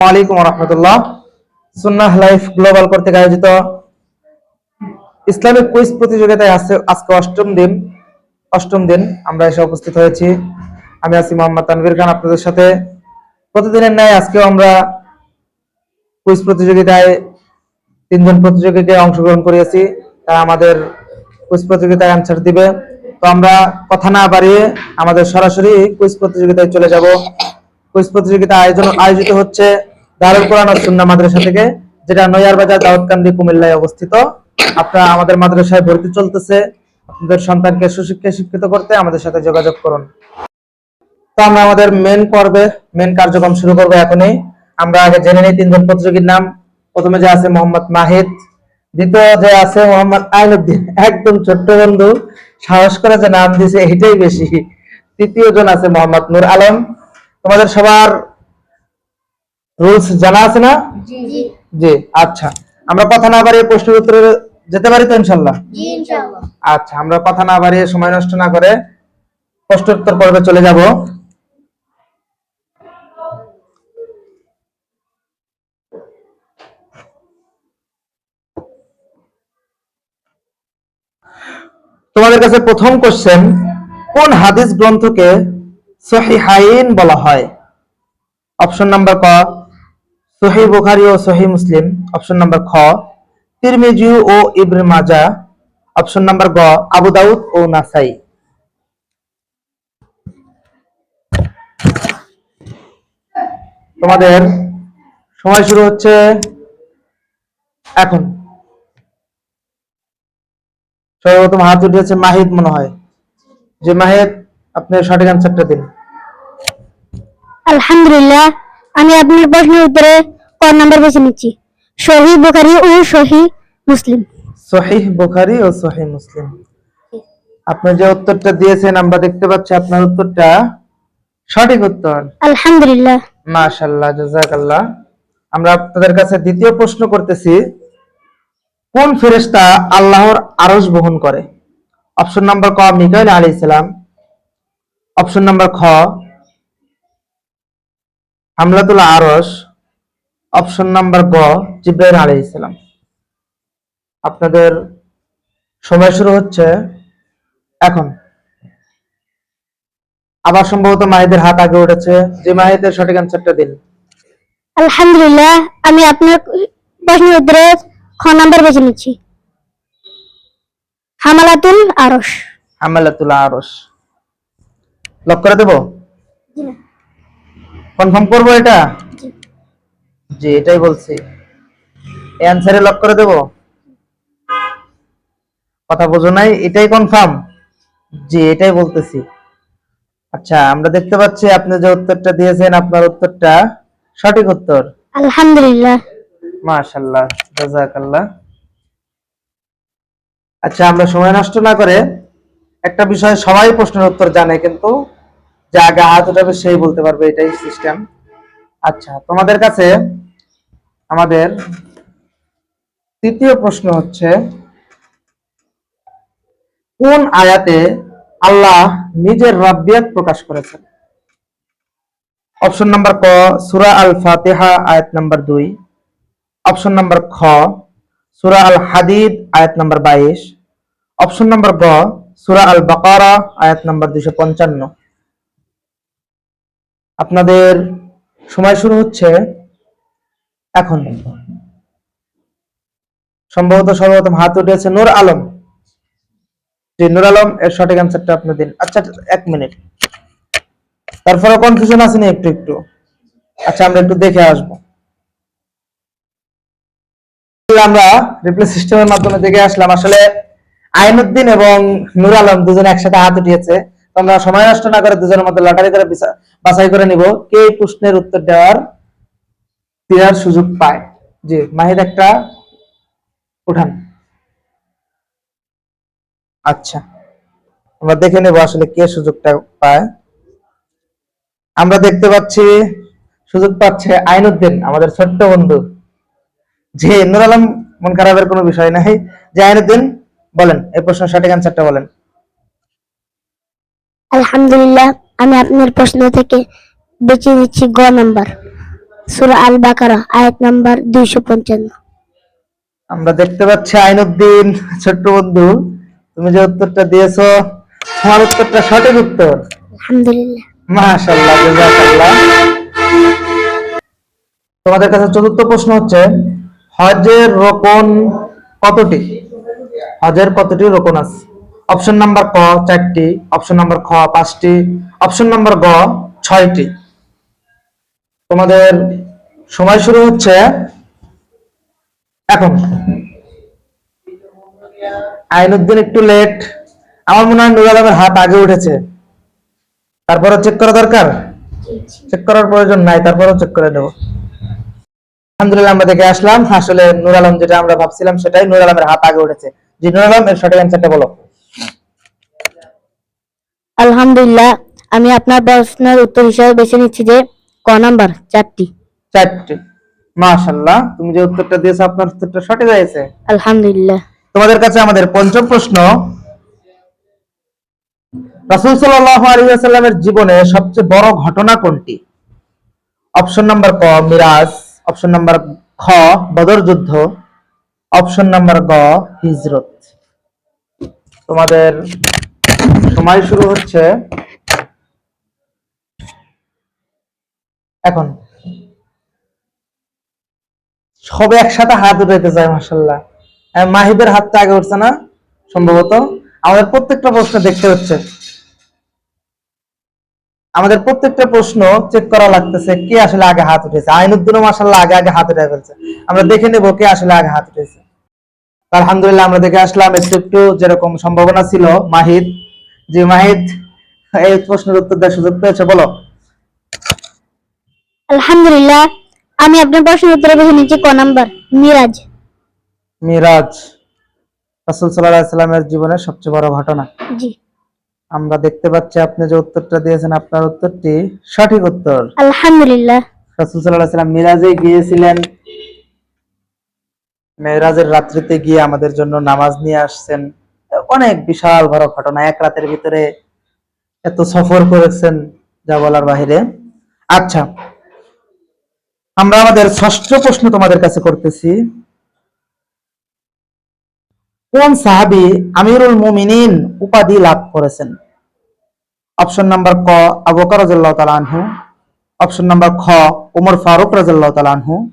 আলাইকুম রহমতুল্লাহ। সুন্নাহ life global কর্তৃক আয়োজিত ইসলামিক কুইজ প্রতিযোগিতায় আজকে অষ্টম দিন। অষ্টম দিন আমরা এসে উপস্থিত হয়েছি। আমি আছি মোহাম্মদ তানভীর খান আপনাদের সাথে। প্রতিদিনের ন্যায় আজকেও আমরা কুইজ প্রতিযোগিতায় তিনজন প্রতিযোগীকে অংশগ্রহণ করিয়েছি। তারা আমাদের কুইজ প্রতিযোগিতায় অ্যান্সার দিবে। তো আমরা কথা না বাড়িয়ে আমাদের সরাসরি কুইজ প্রতিযোগিতায় চলে যাব। কুইজ প্রতিযোগিতা আয়োজন আয়োজিত হচ্ছে দারুল কোরআন ও সুন্নাহ মাদ্রাসা থেকে, যেটা নয়ার বাজার দাউদকান্দি কুমিল্লায় অবস্থিত। আপনারা আমাদের মাদ্রাসায় ভর্তি চলতেছে। আপনাদের সন্তানকে সুশিক্ষায় শিক্ষিত করতে আমাদের সাথে যোগাযোগ করুন। তো আমরা আমাদের মেন পর্বে মেন কার্যক্রম শুরু করব এখনই। আমরা আগে জেনে নিই তিনজন প্রতিযোগীর নাম। প্রথমে যে আছে মোহাম্মদ মাহিদ, দ্বিতীয় যে আছে মোহাম্মদ আইনুদ্দিন। একদম ছোট্ট বন্ধু, সাহস করে যে নাম দিছে, এটাই বেশি। তৃতীয় জন আছে মোহাম্মদ নূর আলম। তোমাদের সবার রুলস জানা আছে না? জি জি। জি। আচ্ছা। আমরা কথা না বাড়িয়ে প্রশ্নের উত্তরে যেতে পারি তো ইনশাল্লাহ? আচ্ছা আমরা কথা না বাড়িয়ে সময় নষ্ট না করে প্রশ্নোত্তর পর্বে চলে যাব। তোমাদের কাছে প্রথম কোশ্চেন কোন হাদিস গ্রন্থকে সহিহাইন বলা হয়? অপশন নাম্বার ক সহি বুখারী ও সহি মুসলিম অপশন নাম্বার খ। তিরমিজি ও ইবনে মাজা অপশন নাম্বার গ, আবু দাউদ ও নাসাই। তোমাদের সময় শুরু হচ্ছে এখন। সর্বপ্রথম হাত উঠেছে মাহিদ মনে হয়। যে মাহিদ, আপনি সঠিক অ্যান্সারটা দিন। আলহামদুলিল্লাহ আমি আপনার প্রশ্নের উত্তরে ক নাম্বার বেছে নিচ্ছি। সহি বুখারী ও সহি মুসলিম। সহিহ বুখারী ও সহিহ মুসলিম। আপনি যে উত্তরটা দিয়েছেন আমরা দেখতে পাচ্ছি আপনার উত্তরটা সঠিক উত্তর। আলহামদুলিল্লাহ। মাশাআল্লাহ জাযাকাল্লাহ। আমরা আপনাদের কাছে দ্বিতীয় প্রশ্ন করতেছি কোন ফেরেশতা আল্লাহর আরশ বহন করে? অপশন নাম্বার ক মিকাইল আলাইহিস সালাম। অপশন নাম্বার খ হামলাতুল আরশ অপশন নাম্বার গ জিব্রাইল আলাইহিস সালাম। আপনাদের সময় শুরু হচ্ছে। এখন। আবার সম্ভবত মাহিদের হাত আগে উঠেছে। যে মাহিদের সঠিক অ্যান্সারটা দিন। আলহামদুলিল্লাহ আমি আপনার প্রশ্নের উত্তরে খ নাম্বার বেছে নিচ্ছি। হামালাতুল আরশ। হামালাতুল আরশ। লক করে দেব? কনফার্ম করব এটা? জি। এটাই বলছি। অ্যান্সারে লক করে দেব? কথা বোঝো নাই এটাই কনফার্ম জি এটাই বলতেছি। আচ্ছা আমরা দেখতে পাচ্ছি আপনি যে উত্তরটা দিয়েছেন আপনার উত্তরটা সঠিক উত্তর। আলহামদুলিল্লাহ। মাশাল্লাহ জাযাকাল্লাহ। আচ্ছা আমরা সময় নষ্ট না করে একটা বিষয় সবাই প্রশ্নের উত্তর জানে কিন্তু যে আগে হাত উঠাবে সেই বলতে পারবে এটাই সিস্টেম আচ্ছা তোমাদের কাছে আমাদের তৃতীয় প্রশ্ন হচ্ছে, কোন আয়াতে আল্লাহ নিজের রাব্বিয়াত প্রকাশ করেছেন? অপশন নাম্বার ক, সূরা আল ফাতিহা আয়াত নাম্বার দুই। অপশন নাম্বার খ, সূরা আল হাদিদ আয়াত নাম্বার বাইশ। অপশন নাম্বার গ, সূরা আল বাকারা আয়াত নাম্বার দুইশো পঞ্চান্ন। আপনাদের সময় শুরু হচ্ছে এখন। সম্ভবত সর্বপ্রথম হাত উঠেছে নূর আলম। জি, নূর আলম, এর সঠিক অ্যান্সারটা আপনি দিন। আচ্ছা এক মিনিট। তারপরে কনফিউশন আছে না একটু একটু? আচ্ছা আমরা একটু দেখে আসব। আমরা রিপ্লে সিস্টেমের মাধ্যমে দেখে আসলাম, আসলে আইনুদ্দিন এবং নূর আলম দুজন একসাথে হাত উঠিয়েছে। তো আমরা সময় নষ্ট না করে দুজনের মধ্যে লটারি করে বাছাই করে নিব। কে এই প্রশ্নের উত্তর দেওয়ার দেওয়ার সুযোগ পায়? জি মাহিদ একটা উঠান। আচ্ছা আমরা দেখে নেব আসলে কে সুযোগটা পায়। আমরা দেখতে পাচ্ছি, সুযোগ পাচ্ছে আইনুদ্দিন, আমাদের ছোট্ট বন্ধু। যে নুর আলম মন খারাপের কোনো বিষয় নাই। যে আইনুদ্দিন, বলেন, এই প্রশ্নের সঠিক অ্যান্সারটা বলেন। আলহামদুলিল্লাহ আমি আপনার প্রশ্ন থেকে বেছে নিচ্ছি গ নাম্বার। সুরা আল বাকারা আয়াত নাম্বার দুইশো পঞ্চান্ন। আমরা দেখতে পাচ্ছি আইনুদ্দিন ছোট্ট বন্ধু তুমি যে উত্তরটা দিয়েছ তোমার উত্তরটা সঠিক উত্তর। আলহামদুলিল্লাহ। মাশাআল্লাহ জাযাকাল্লাহ। তোমাদের কাছে চতুর্থ প্রশ্ন হচ্ছে হজের রোকন কতটি? হজের কতটি রোকন আছে? অপশন নাম্বার ক চারটি, অপশন নাম্বার খ পাঁচটি, অপশন নাম্বার গ ছয়টি। তোমাদের সময় শুরু হচ্ছে এখন। আইনুদ্দিন একটু লেট আমার মনে হয় নুর আলমের হাত আগে উঠেছে। তারপরে চেক করা দরকার? চেক করার প্রয়োজন নাই, তারপরেও চেক করে দেবো আলহামদুলিল্লাহ আমরা দেখে আসলাম। আসলে নুর আলম যেটা আমরা ভাবছিলাম সেটাই নুর আলমের হাত আগে উঠেছে। জি নুর আলম এর সঠিক অ্যান্সারটা বলো আলহামদুলিল্লাহ আমি আপনার প্রশ্নের উত্তর হিসেবে বেছে নিচ্ছি যে ক নাম্বার চারটি। চারটি। মাশাল্লাহ তুমি যে উত্তরটা দিয়েছ আপনার উত্তরটা সঠিক হয়েছে। আলহামদুলিল্লাহ। তোমাদের কাছে আমাদের পঞ্চম প্রশ্ন রাসূল সাল্লাল্লাহু আলাইহি ওয়াসাল্লামের জীবনে সবচেয়ে বড় ঘটনা কোনটি? অপশন নাম্বার ক মিরাজ। অপশন নাম্বার খ বদর যুদ্ধ। অপশন নাম্বার গ হিজরত। তোমাদের সময় শুরু হচ্ছে এখন। সবে একসাথে হাত উঠাইতে চায় মাসাল্লাহ মাহিদের হাতটা আগে উঠছে না, সম্ভবত। আমাদের প্রত্যেকটা প্রশ্ন দেখতে হচ্ছে। আমাদের প্রত্যেকটা প্রশ্ন চেক করা লাগতেছে, কে আসলে আগে হাত উঠেছে। আইনুদ্দিনও মাসাল্লাহ আগে আগে হাত উঠে ফেলছে। আমরা দেখে নেব কে আসলে আগে হাত উঠেছে। আলহামদুলিল্লাহ আমরা দেখে আসলাম, একটু একটু যেরকম সম্ভাবনা ছিল মাহিদ। যে মাহিদ, এই প্রশ্নের উত্তর দেওয়ার সুযোগ পেয়েছে, বলো। আলহামদুলিল্লাহ আমি আপনার প্রশ্নের উত্তরে বেছে নিচ্ছি ক নাম্বার মিরাজ। মিরাজ রাসূল সাল্লাল্লাহু আলাইহি সাল্লামের জীবনের সবচেয়ে বড় ঘটনা। জি। আমরা দেখতে পাচ্ছি আপনি যে উত্তরটা দিয়েছেন আপনার উত্তরটি সঠিক উত্তর। আলহামদুলিল্লাহ। রাসূল সাল্লাল্লাহু আলাইহি সাল্লাম মিরাজে গিয়েছিলেন। মেরাজের রাত্রিতে গিয়ে আমাদের জন্য নামাজ নিয়ে আসছেন। অনেক বিশাল বড় ঘটনা এক রাতের ভিতরে এত সফর করেছেন যা বলার বাহিরে। আচ্ছা আমরা আমাদের ষষ্ঠ প্রশ্ন তোমাদের কাছে করতেছি। কোন সাহাবী আমিরুল মুমিনিন উপাধি লাভ করেছেন? অপশন নাম্বার ক, আবু বকর রাদিয়াল্লাহু তাআলা আনহু। অপশন নাম্বার খ ওমর ফারুক রাদিয়াল্লাহু তাআলা আনহু।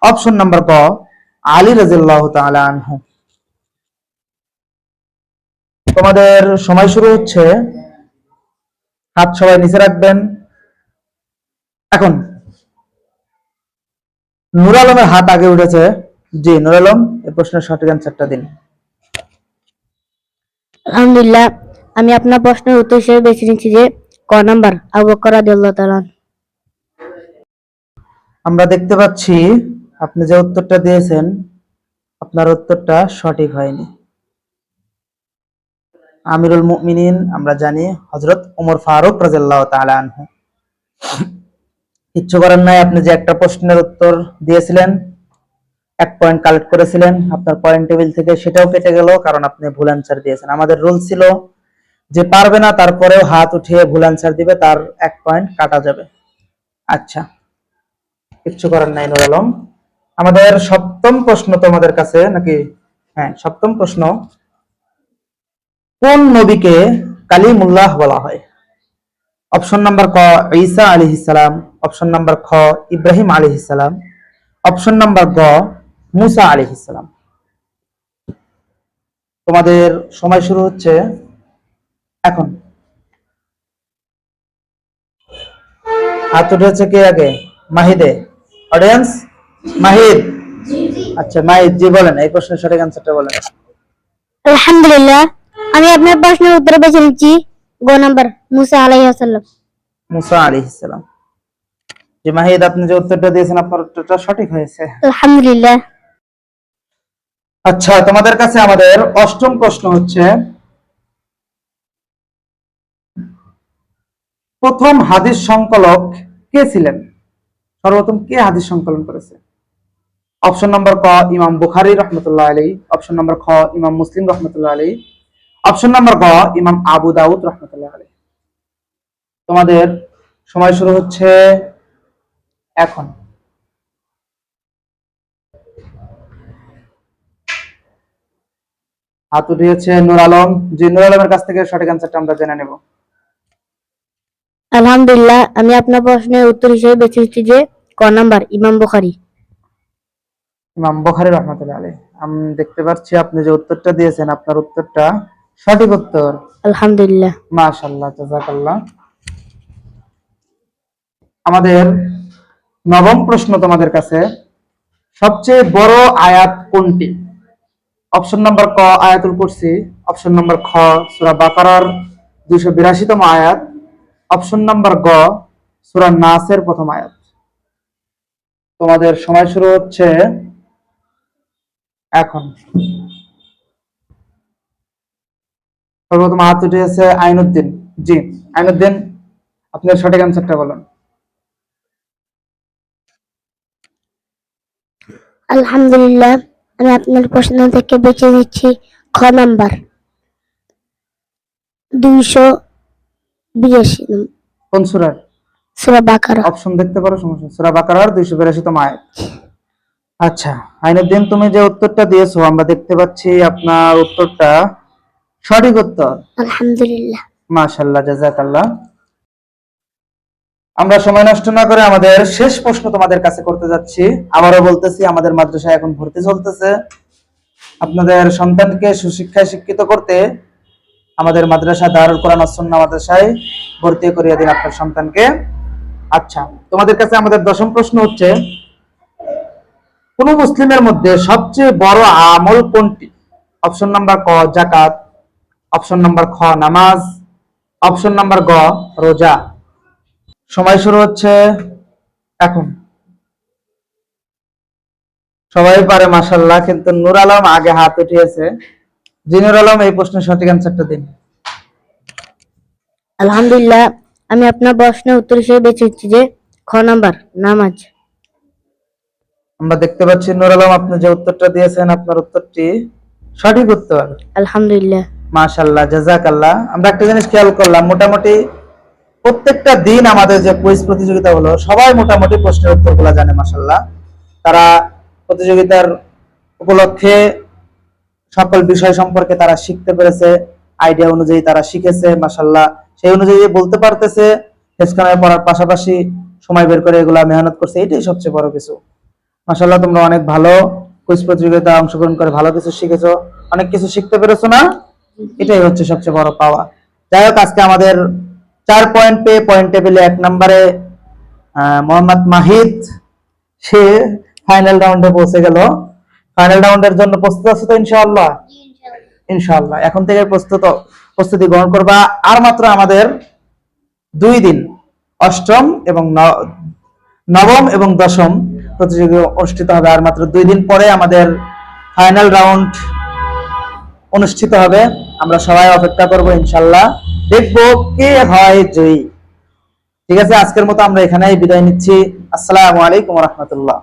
অপশন নাম্বার গ, আলী রাদিয়াল্লাহু তাআলা আনহু। তোমাদের সময় শুরু হচ্ছে। হাত সবাই নিচে রাখবেন। এখন নুর আলমের হাত আগে উঠেছে। জি নুর আলম এই প্রশ্নের সঠিক অ্যান্সারটা দিন। আলহামদুলিল্লাহ আমি আপনার প্রশ্নের উত্তর হিসেবে বেছে নিচ্ছি যে ক নাম্বার আবু বকর রাদিয়াল্লাহু তাআলা আমরা দেখতে পাচ্ছি আপনি যে উত্তরটা দিয়েছেন আপনার উত্তরটা সঠিক হয়নি। আমিরুল মুমিনিন আমরা জানি হযরত ওমর ফারুক রাদিয়াল্লাহু তাআলা আনহু। কিচ্ছু করার নাই। আপনি যে একটা প্রশ্নের উত্তর দিয়েছিলেন, এক পয়েন্ট কালেক্ট করেছিলেন, আপনার পয়েন্ট টেবিল থেকে সেটাও কেটে গেল, কারণ আপনি ভুল অ্যান্সার দিয়েছেন। আমাদের রুল ছিল যে পারবে না, তারপরেও হাত উঠিয়ে ভুল অ্যান্সার দিবে, তার এক পয়েন্ট কাটা যাবে। আচ্ছা কিচ্ছু করার নাই নুর আলম। আমাদের সপ্তম প্রশ্ন তোমাদের কাছে নাকি? হ্যাঁ সপ্তম প্রশ্ন। কোন নবীকে কালিমুল্লাহ বলা হয়? অপশন নাম্বার ক ঈসা আলাইহিস সালাম অপশন নাম্বার খ ইব্রাহিম আলাইহিস সালাম অপশন নাম্বার গ মুসা আলাইহিস সালাম তোমাদের সময় শুরু হচ্ছে এখন। হাত উঠেছে কে আগে? মাহিদে। অডিয়েন্স মাহিদ? আচ্ছা মাহিদ জি বলেন, এই প্রশ্নের সঠিক অ্যান্সারটা বলেন। আলহামদুলিল্লাহ, আমি আপনার প্রশ্নের উত্তরে বেছে নিচ্ছি গ নাম্বার মুসা আলাইহিস সালাম মুসা আলাইহিস সালাম। জি মাহিদ আপনি যে উত্তরটা দিয়েছেন আপনার উত্তরটা সঠিক হয়েছে। আলহামদুলিল্লাহ। আচ্ছা তোমাদের কাছে আমাদের অষ্টম প্রশ্ন হচ্ছে প্রথম হাদিস সংকলক কে ছিলেন? সর্বপ্রথম কে হাদিস সংকলন করেছে? অপশন নম্বর ক ইমাম বুখারী রহমতুল্লাহ আলী অপশন নম্বর খ ইমাম মুসলিম রহমতুল্লাহ আলী অপশন নাম্বার ক ইমাম আবু দাউদ রহমতুল্লাহ আলী তোমাদের সময় শুরু হচ্ছে এখন। হাত উঠিয়েছে নুর আলম। যে নুর আলমের কাছ থেকে সঠিক অ্যান্সারটা আমরা জেনে নেব। আলহামদুলিল্লাহ আমি আপনার প্রশ্নের উত্তর হিসেবে বেছে নিচ্ছি যে ক নাম্বার ইমাম বুখারী। ইমাম বুখারী রহমতুল্লাহ আলী আমি দেখতে পাচ্ছি আপনি যে উত্তরটা দিয়েছেন আপনার উত্তরটা সঠিক উত্তর? আলহামদুলিল্লাহ। মাশাল্লাহ জাজাকাল্লাহ আমাদের নবম প্রশ্ন তোমাদের কাছে। সবচেয়ে বড় আয়াত কোনটি? অপশন নাম্বার ক আয়াতুল কুরসি। অপশন নাম্বার খ সূরা বাকারার দুইশো বিরাশিতম আয়াত। অপশন নাম্বার গ সূরা নাসের প্রথম আয়াত। তোমাদের সময় শুরু হচ্ছে এখন। সর্বপ্রথম হাত উঠেছে আইনুদ্দিন। জি আইনুদ্দিন আপনার সঠিক অ্যান্সারটা বলুন। আলহামদুলিল্লাহ আমি আপনার প্রশ্ন থেকে বেছে নিচ্ছি খ নাম্বার। দুইশো বিরাশি কোন সূরার সুরা বাকারা। অপশন দেখতে পারো সমস্যা সূরা বাকারার 282তম আয়াত। আচ্ছা আইনুদ্দিন তুমি যে উত্তরটা দিয়েছ আমরা দেখতে পাচ্ছি আপনার উত্তরটা সঠিক উত্তর? আলহামদুলিল্লাহ। মাশাআল্লাহ জাযাকাল্লাহ। আমরা সময় নষ্ট না করে আমাদের শেষ প্রশ্ন তোমাদের কাছে করতে যাচ্ছি। আবারও বলতেছি আমাদের মাদ্রাসায় এখন ভর্তি চলতেছে। আপনাদের সন্তানকে সুশিক্ষায় শিক্ষিত করতে আমাদের মাদ্রাসা দারুল কোরআন সুন্না মাদ্রাসায় ভর্তি করিয়ে দিন আপনার সন্তানকে। আচ্ছা তোমাদের কাছে আমাদের দশম প্রশ্ন হচ্ছে কোন মুসলিমের মধ্যে সবচেয়ে বড় আমল কোনটি? অপশন নাম্বার ক জাকাত। অপশন নাম্বার খ নামাজ। অপশন নাম্বার গ রোজা। সময় শুরু হচ্ছে এখন। সবাই পারে মাসাল্লাহ কিন্তু নূর আলম আগে হাত উঠিয়েছে। জিনুর আলম এই প্রশ্নের সঠিক অ্যান্সারটা দিন। আলহামদুলিল্লাহ আমি আপনার প্রশ্নের উত্তর হিসেবে বেছে নিচ্ছি যে খ নাম্বার নামাজ। আমরা দেখতে পাচ্ছি নূর আলম আপনি যে উত্তরটা দিয়েছেন আপনার উত্তরটি সঠিক উত্তর। আলহামদুলিল্লাহ। মাশাল্লাহ জাজাকাল্লাহ আমরা একটা জিনিস খেয়াল করলাম, মোটামুটি প্রত্যেকটা দিন আমাদের যে কুইজ প্রতিযোগিতা হলো সবাই মোটামুটি প্রশ্নের উত্তরগুলো জানে মাশাল্লাহ তারা প্রতিযোগিতার উপলক্ষে সকল বিষয় সম্পর্কে তারা শিখতে পেরেছে, আইডিয়া অনুযায়ী তারা শিখেছে মাশাল্লাহ সেই অনুযায়ী বলতে পারতেছে হেসখানায় পড়ার পাশাপাশি সময় বের করে এগুলা মেহনত করছে, এটাই সবচেয়ে বড় কিছু। মাশাল্লাহ তোমরা অনেক ভালো কুইজ প্রতিযোগিতা অংশগ্রহণ করে ভালো কিছু শিখেছো। অনেক কিছু শিখতে পেরেছ না? এটাই হচ্ছে সবচেয়ে বড় পাওয়া। যাই হোক আজকে আমাদের চার পয়েন্ট পেয়ে পয়েন্ট টেবিলে এক নম্বরে মোহাম্মদ মাহিদ সে ফাইনাল রাউন্ডে পৌঁছে গেল। ফাইনাল রাউন্ডের জন্য প্রস্তুত আছো তো ইনশাআল্লাহ? ইনশাআল্লাহ। এখন থেকে প্রস্তুত প্রস্তুতি গ্রহণ করবা আর মাত্র আমাদের দুই দিন অষ্টম এবং নবম এবং দশম প্রতিযোগিতা অনুষ্ঠিত হবে আর মাত্র দুই দিন পরে আমাদের ফাইনাল রাউন্ড অনুষ্ঠিত হবে। আমরা সবাই অপেক্ষা করব, ইনশাল্লাহ। দেখব কে হয় জয়ী। ঠিক আছে, আজকের মতো আমরা এখানেই বিদায় নিচ্ছি। আসসালামু আলাইকুম রহমতুল্লাহ।